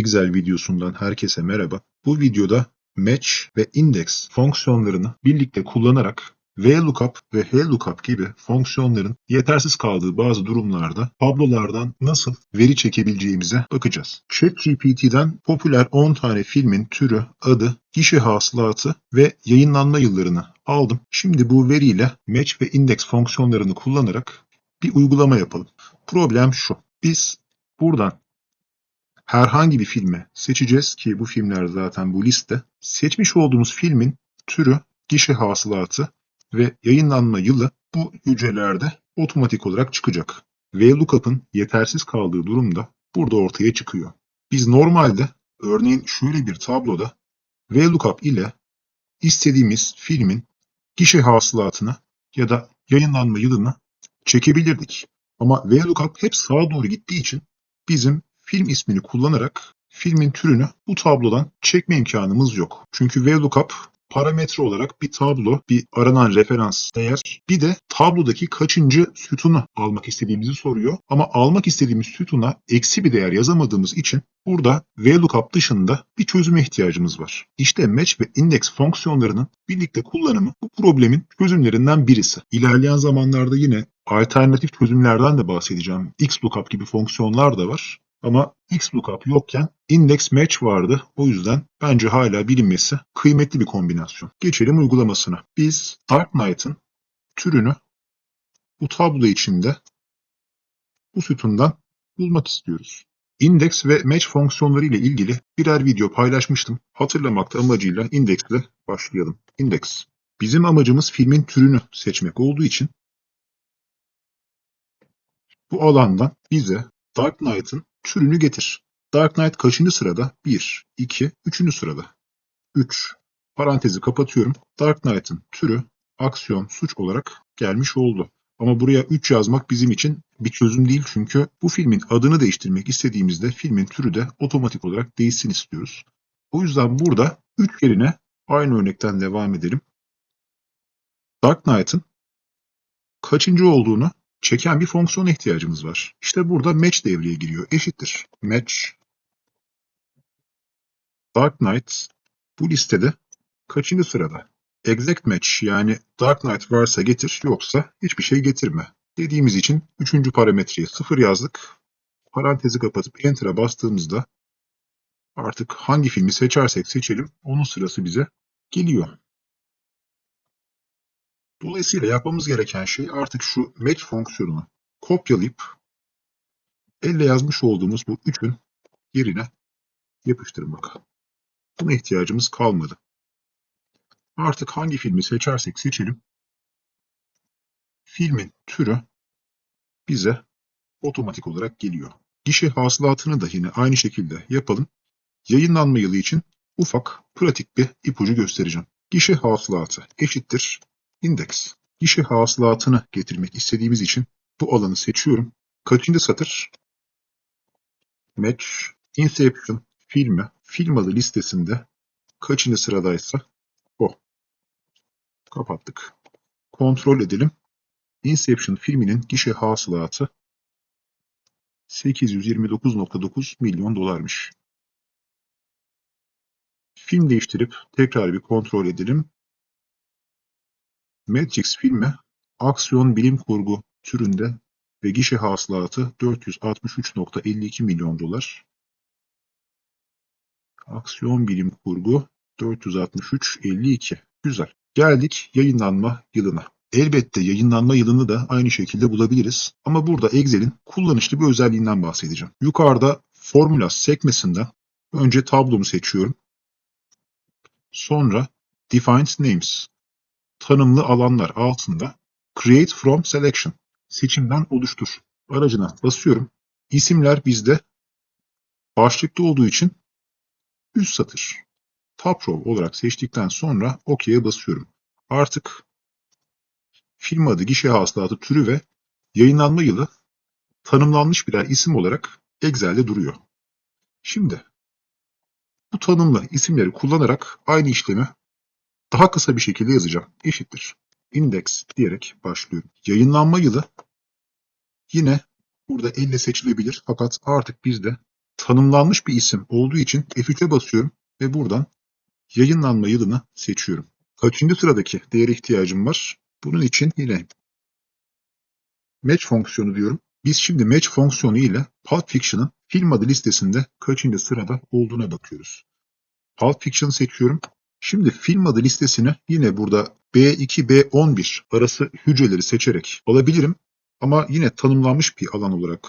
Excel videosundan herkese merhaba. Bu videoda match ve index fonksiyonlarını birlikte kullanarak VLOOKUP ve HLOOKUP gibi fonksiyonların yetersiz kaldığı bazı durumlarda tablolardan nasıl veri çekebileceğimize bakacağız. ChatGPT'den popüler 10 tane filmin türü, adı, gişe hasılatı ve yayınlanma yıllarını aldım. Şimdi bu veriyle match ve index fonksiyonlarını kullanarak bir uygulama yapalım. Problem şu. Biz buradan herhangi bir filmi seçeceğiz ki bu filmler zaten bu liste. Seçmiş olduğumuz filmin türü, gişe hasılatı ve yayınlanma yılı bu hücrelerde otomatik olarak çıkacak. VLOOKUP'ın yetersiz kaldığı durumda burada ortaya çıkıyor. Biz normalde örneğin şöyle bir tabloda VLOOKUP ile istediğimiz filmin gişe hasılatını ya da yayınlanma yılını çekebilirdik. Ama VLOOKUP hep sağa doğru gittiği için bizim film ismini kullanarak filmin türünü bu tablodan çekme imkanımız yok. Çünkü VLOOKUP parametre olarak bir tablo, bir aranan referans değer, bir de tablodaki kaçıncı sütunu almak istediğimizi soruyor. Ama almak istediğimiz sütuna eksi bir değer yazamadığımız için burada VLOOKUP dışında bir çözüme ihtiyacımız var. İşte match ve index fonksiyonlarının birlikte kullanımı bu problemin çözümlerinden birisi. İlerleyen zamanlarda yine alternatif çözümlerden de bahsedeceğim. XLOOKUP gibi fonksiyonlar da var. Ama XLOOKUP yokken index match vardı. O yüzden bence hala bilinmesi kıymetli bir kombinasyon. Geçelim uygulamasına. Biz Dark Knight'ın türünü bu tablo içinde bu sütundan bulmak istiyoruz. Index ve match fonksiyonları ile ilgili birer video paylaşmıştım. Hatırlamakta amacıyla index başlayalım. Index. Bizim amacımız filmin türünü seçmek olduğu için bu alandan bize Dark Knight'ın türünü getir. Dark Knight kaçıncı sırada? 1, 2, 3. sırada. 3. Parantezi kapatıyorum. Dark Knight'ın türü aksiyon, suç olarak gelmiş oldu. Ama buraya 3 yazmak bizim için bir çözüm değil çünkü bu filmin adını değiştirmek istediğimizde filmin türü de otomatik olarak değişsin istiyoruz. O yüzden burada 3 yerine aynı örnekten devam edelim. Dark Knight'ın kaçıncı olduğunu çeken bir fonksiyona ihtiyacımız var. İşte burada match devreye giriyor. Eşittir. Match Dark Knight bu listede kaçıncı sırada? Exact match yani Dark Knight varsa getir yoksa hiçbir şey getirme. Dediğimiz için üçüncü parametreyi sıfır yazdık. Parantezi kapatıp Enter'a bastığımızda artık hangi filmi seçersek seçelim onun sırası bize geliyor. Dolayısıyla yapmamız gereken şey artık şu match fonksiyonunu kopyalayıp elle yazmış olduğumuz bu üçün yerine yapıştırmak. Buna ihtiyacımız kalmadı. Artık hangi filmi seçersek seçelim filmin türü bize otomatik olarak geliyor. Gişe hasılatını da yine aynı şekilde yapalım. Yayınlanma yılı için ufak, pratik bir ipucu göstereceğim. Gişe hasılatı eşittir Index. Gişe hasılatını getirmek istediğimiz için bu alanı seçiyorum. Kaçıncı satır? Match, Inception filmi, film adı listesinde kaçıncı sıradaysa o. Kapattık. Kontrol edelim. Inception filminin gişe hasılatı 829.9 milyon dolarmış. Film değiştirip tekrar bir kontrol edelim. Matrix filmi aksiyon bilim kurgu türünde ve gişe hasılatı 463.52 milyon dolar. Aksiyon bilim kurgu 463.52. Güzel. Geldik yayınlanma yılına. Elbette yayınlanma yılını da aynı şekilde bulabiliriz. Ama burada Excel'in kullanışlı bir özelliğinden bahsedeceğim. Yukarıda Formula sekmesinden önce tablomu seçiyorum. Sonra Defined Names tanımlı alanlar altında Create from Selection seçimden oluştur aracına basıyorum. İsimler bizde başlıkta olduğu için üst satır. Top row olarak seçtikten sonra OK'ye basıyorum. Artık film adı, gişe hasılatı türü ve yayınlanma yılı tanımlanmış birer isim olarak Excel'de duruyor. Şimdi bu tanımlı isimleri kullanarak aynı işlemi daha kısa bir şekilde yazacağım. Eşittir. Index diyerek başlıyorum. Yayınlanma yılı yine burada elle seçilebilir fakat artık bizde tanımlanmış bir isim olduğu için F3'e basıyorum ve buradan yayınlanma yılını seçiyorum. Kaçıncı sıradaki değere ihtiyacım var? Bunun için yine match fonksiyonu diyorum. Biz şimdi match fonksiyonu ile Pulp Fiction'ın film adı listesinde kaçıncı sırada olduğuna bakıyoruz. Pulp Fiction seçiyorum. Şimdi film adı listesine yine burada B2, B11 arası hücreleri seçerek alabilirim. Ama yine tanımlanmış bir alan olarak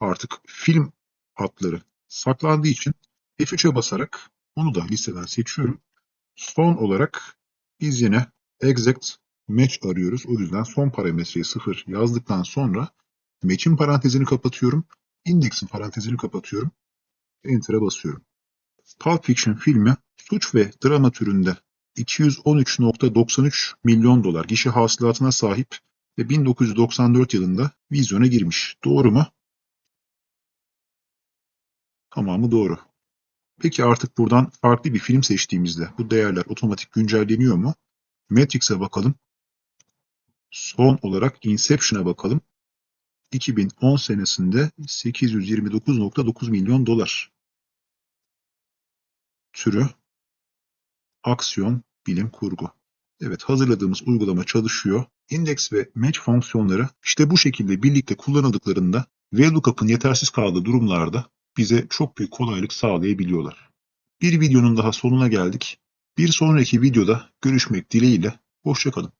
artık film adları saklandığı için F3'e basarak onu da listeden seçiyorum. Son olarak biz yine exact match arıyoruz. O yüzden son parametreyi 0 yazdıktan sonra match'in parantezini kapatıyorum. Index'in parantezini kapatıyorum. Enter'a basıyorum. Pulp Fiction filmi suç ve drama türünde 213.93 milyon dolar gişe hasılatına sahip ve 1994 yılında vizyona girmiş. Doğru mu? Tamamı doğru. Peki artık buradan farklı bir film seçtiğimizde bu değerler otomatik güncelleniyor mu? Matrix'e bakalım. Son olarak Inception'a bakalım. 2010 senesinde 829.9 milyon dolar. Türü aksiyon, bilim kurgu. Evet hazırladığımız uygulama çalışıyor. Index ve match fonksiyonları işte bu şekilde birlikte kullanıldıklarında VLOOKUP'ın yetersiz kaldığı durumlarda bize çok büyük kolaylık sağlayabiliyorlar. Bir videonun daha sonuna geldik. Bir sonraki videoda görüşmek dileğiyle. Hoşçakalın.